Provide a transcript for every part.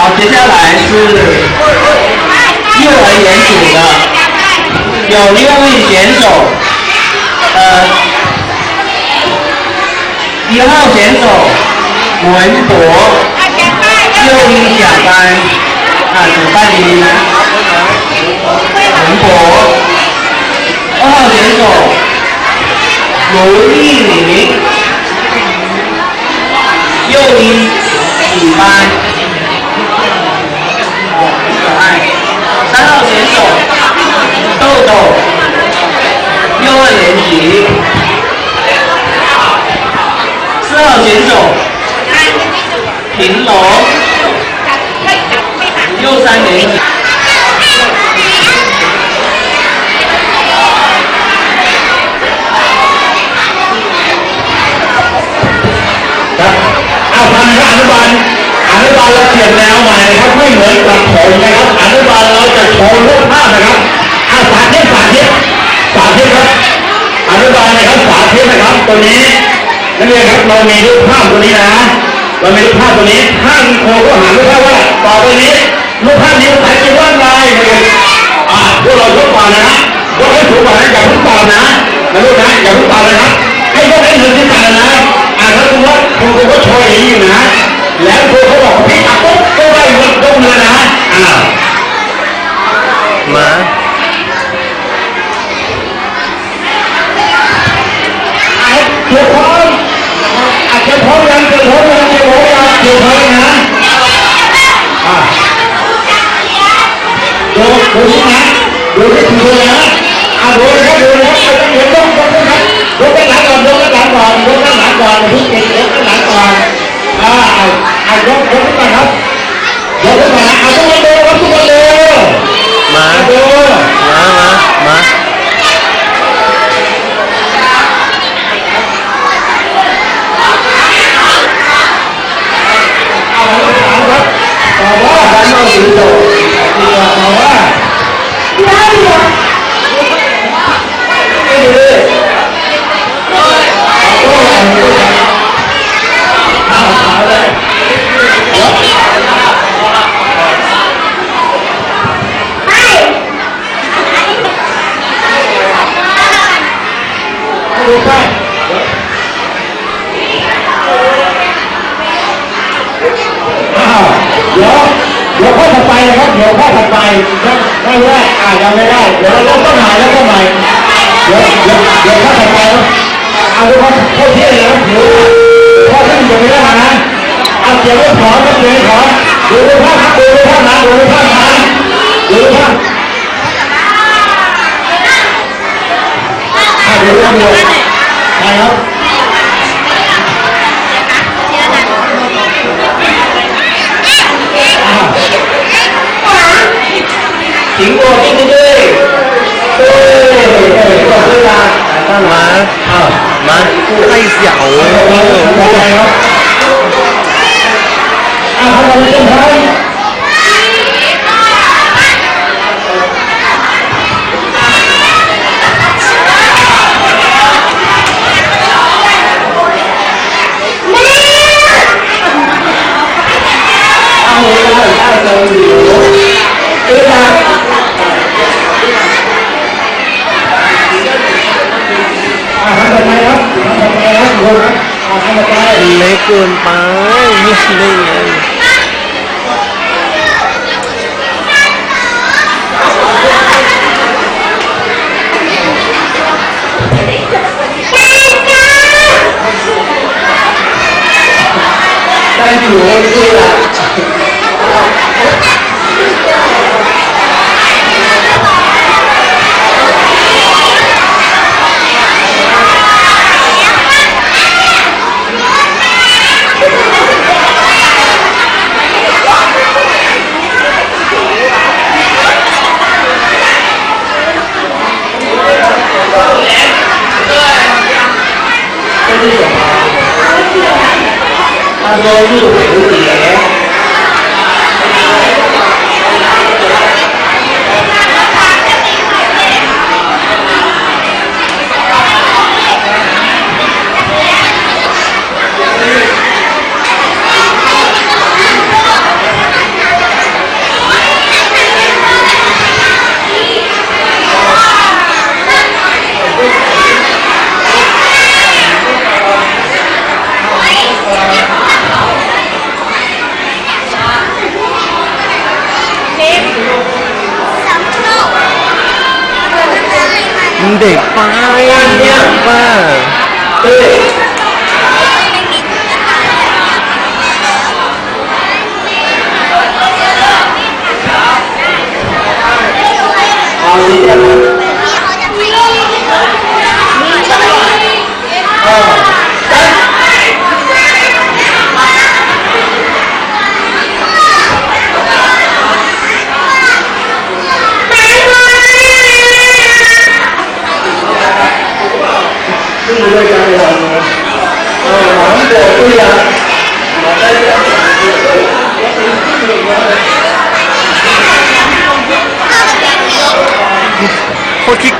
好，接下来是幼儿园组的，有六位选手，呃，一号选手文博，幼一甲班，啊，主办的文博，二号选手卢艺玲，幼一乙班。 เอาทำนะครับอนุบาลอนุบาลเราเขียนแนวใหม่นะครับไม่เหมือนกับผมนะครับอนุบาลเราจะโชว์รูปภาพนะครับสาธิตสาธิตสาธิตครับอนุบาลนะครับสาธิตนะครับตัวนี้นักเรียนครับเรามีรูปภาพตัวนี้นะ เรามีรูปภาพตัวนี้ท่านโคก็หารูปภาพว่าต่อไปนี้รูปภาพนี้ภาษาจีนว่าไง Gracias. อ้าวเดี๋ยวเดี๋ยวข้อถัดไปนะครับ เดี๋ยวข้อถัดไปได้ได้อ่ายังไม่ได้ เดี๋ยวเราเริ่มต้นใหม่แล้วก็ใหม่เดี๋ยวเดี๋ยวเดี๋ยวข้อถัดไปนะเอาดูข้อข้อที่เลยนะเดี๋ยวข้อที่หนึ่งยังไม่ได้นะเอาเสียงไม่ขอก็เสียงไม่ขอดูดูภาพนะดูดูภาพนะดูดูภาพนะดูดูภาพอ่าเดี๋ยวเดี๋ยว ใครครับสิงโตทีนี่ด้วยเออยออก็คือมามามามาให้เสี่ยวเออใคยครับอ้าวเขาไม่ได้ เกินไปไม่ได้ไง Hallelujah. anh để vai và vâng.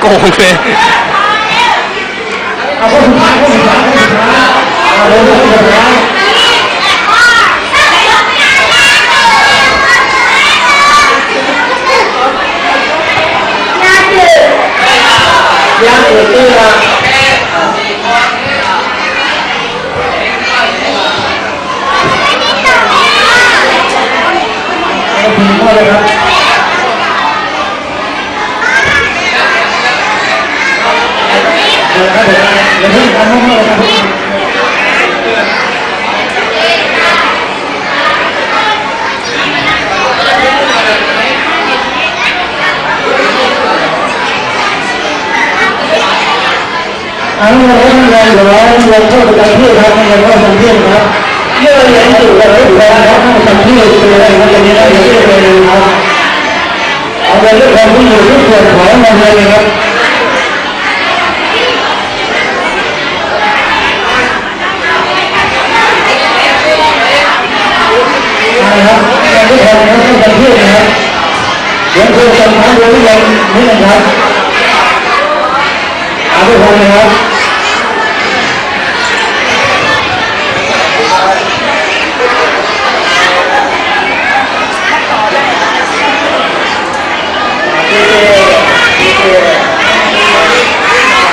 โคตรขี้โกงเลย เอาคนสุดท้ายคนสุดท้ายคนสุดท้ายเอาเลยคนสุดท้ายยังเกิดขึ้นมาเอาถึงพ่อเลยครับ ครับเดี๋ยวเพิ่งทำให้พ่อเลยครับ อันนี้เราต้องเรียนอยู่แล้วเรียนเพื่อประจำที่ครับเรียนเพื่อประจำที่ครับเรื่องเรียนอยู่แล้วอยู่แล้วครับประจำที่คืออะไรครับจะมีได้เรียนเลยครับเอาเรื่องความที่อยู่ที่ส่วนของมันเลยครับนะครับ quý vị mấy lần thật à cái phần này không Hãy subscribe cho kênh Ghiền Mì Gõ Để không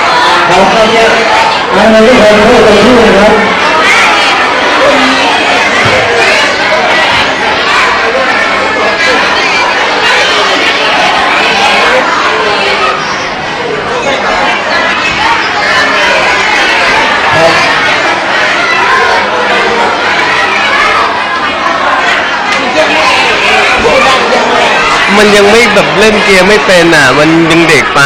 bỏ lỡ những video hấp dẫn มันยังไม่แบบเล่นเกมไม่เป็นอะ มันยังเด็กไป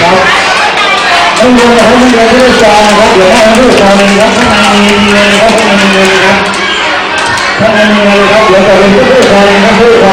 ครับต้องดูนะครับต้องดูที่จอนะครับเดี๋ยวให้ดูจอเลยครับข้านมีเงินครับข้านมีเงินครับข้านมีเงินครับเดี๋ยวจะเป็นผู้จอเลยครับผู้จอ